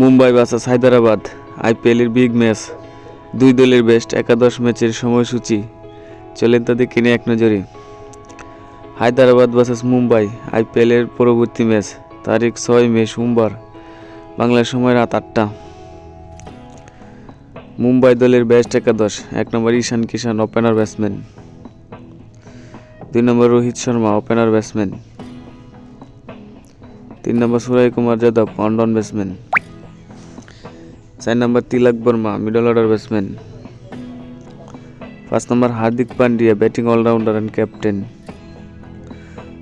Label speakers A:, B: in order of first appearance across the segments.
A: Mumbai versus Hyderabad, আইপিএলের big match, দুই দলের বেস্ট একাদশ ম্যাচের সময়সূচি। চলেন তা দেখে নিয়ে এক নজরে। হায়দ্রাবাদ ভার্সাস মুম্বাই, আইপিএলের পরবর্তী ম্যাচ, তারিখ ছয় মে, সোমবার, বাংলা সময় রাত আটটা। মুম্বাই দলের বেস্ট একাদশ, এক নম্বর ঈশান কিষান ওপেনার ব্যাটসম্যান। দুই নম্বর রোহিত শর্মা ওপেনার ব্যাটসম্যান। তিন নম্বর Surya Kumar Yadav one down batsman. চার নম্বর Tilak Varma middle order batsman পাঁচ নম্বর Hardik Pandya batting allrounder and captain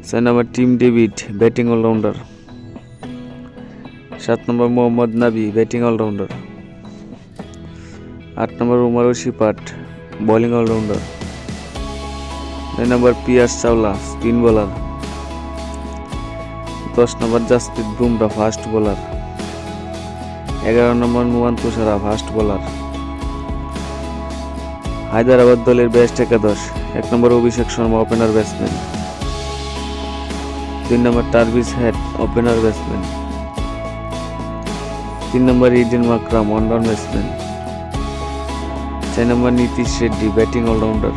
A: ছয় নম্বর টিম ডেভিড ব্যাটিং অলরাউন্ডার সাত নম্বর মোহাম্মদ নাবি ব্যাটিং অলরাউন্ডার আট নম্বর উমার শিপাট বোলিং অলরাউন্ডার নয় নম্বর পিয়াস চাওলা স্পিন বোলার দশ নম্বর জাসপ্রীত বুমরা ফাস্ট বোলার এগারো নম্বর নুয়ান তুষারা ফাস্ট বোলার হায়দ্রাবাদ দলের বেস্ট একাদশ। এক নম্বর অভিষেক শর্মা ওপেনার ব্যাটসম্যান দুই নম্বর টার্ভিস হেড ওপেনার ব্যাটসম্যান তিন নম্বর Aiden Markram one down batsman চার নম্বর নীতিশ রেড্ডি ব্যাটিং অলরাউন্ডার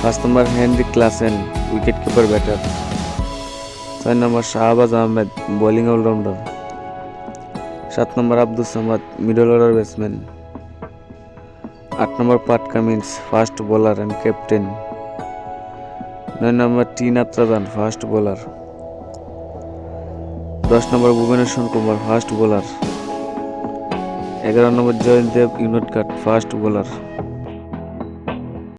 A: পাঁচ নম্বর Henry Klaasen wicket keeper batter ছয় নম্বর শাহবাজ আহমেদ বোলিং অলরাউন্ডার সাত নম্বর Abdul Samad middle order batsman আট নম্বর Pat Cummins fast bowler and captain নয় নম্বর টি নাত্রাদান ফাস্ট বোলার দশ নম্বর Bhuvneshwar Kumar fast bowler এগারো নম্বর জয়ন্ত দেব ইউনিট কাট ফাস্ট বোলার